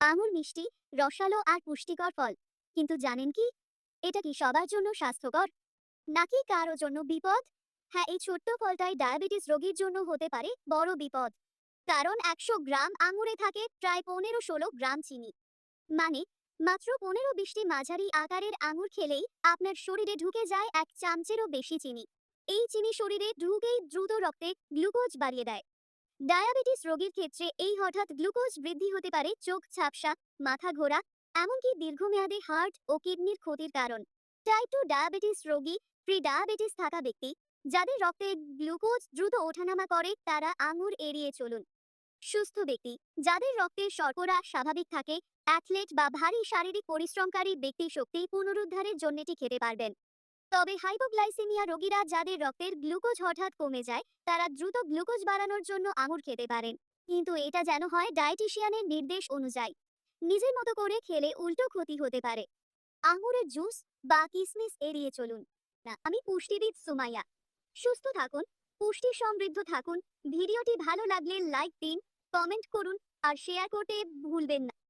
আঙুর মিষ্টি, রসালো আর পুষ্টিকর ফল। কিন্তু জানেন কি? এটা কি সবার জন্য স্বাস্থ্যকর? নাকি কারও জন্য বিপদ? হ্যাঁ এই ছোট্ট ফলটাই ডায়াবেটিস রোগীর জন্য হতে পারে বড় বিপদ। কারণ একশো গ্রাম আঙুরে থাকে প্রায় পনেরো ষোলো গ্রাম চিনি। মানে মাত্র পনেরো বিশটি মাঝারি আকারের আঙুর খেলেই আপনার শরীরে ঢুকে যায় এক চামচেরও বেশি চিনি। এই চিনি শরীরে ঢুকেই দ্রুত রক্তে গ্লুকোজ বাড়িয়ে দেয়। ডায়াবেটিস রোগীর ক্ষেত্রে এই হঠাৎ গ্লুকোজ বৃদ্ধি হতে পারে চোখ ছাপসা মাথা ঘোরা, এমনকি দীর্ঘমেয়াদে হার্ট ও কিডনির ক্ষতির কারণ। টাইপ টু ডায়াবেটিস রোগী প্রি ডায়াবেটিস থাকা ব্যক্তি, যাদের রক্তে গ্লুকোজ দ্রুত ওঠানামা করে, তারা আঙুর এড়িয়ে চলুন। সুস্থ ব্যক্তি, যাদের রক্তে শর্করা স্বাভাবিক থাকে, অ্যাথলেট বা ভারী শারীরিক পরিশ্রমকারী ব্যক্তি শক্তি পুনরুদ্ধারের জন্য এটি খেতে পারবেন। তবে হাইপোগ্লাইসেমিয়া রোগীরা যাদের রক্তের গ্লুকোজ হঠাৎ কমে যায়, তারা দ্রুত গ্লুকোজ বাড়ানোর জন্য আঙুর খেতে পারেন। কিন্তু এটা যেন হয় ডায়েটিশিয়ানের নির্দেশ অনুযায়ী। নিজের মতো করে খেলে উল্টো ক্ষতি হতে পারে। আঙুরের জুস বা কিসমিস এড়িয়ে চলুন। না, আমি পুষ্টিবিদ সুমাইয়া। সুস্থ থাকুন, পুষ্টি সমৃদ্ধ থাকুন। ভিডিওটি ভালো লাগলে লাইক দিন, কমেন্ট করুন, আর শেয়ার করতে ভুলবেন না।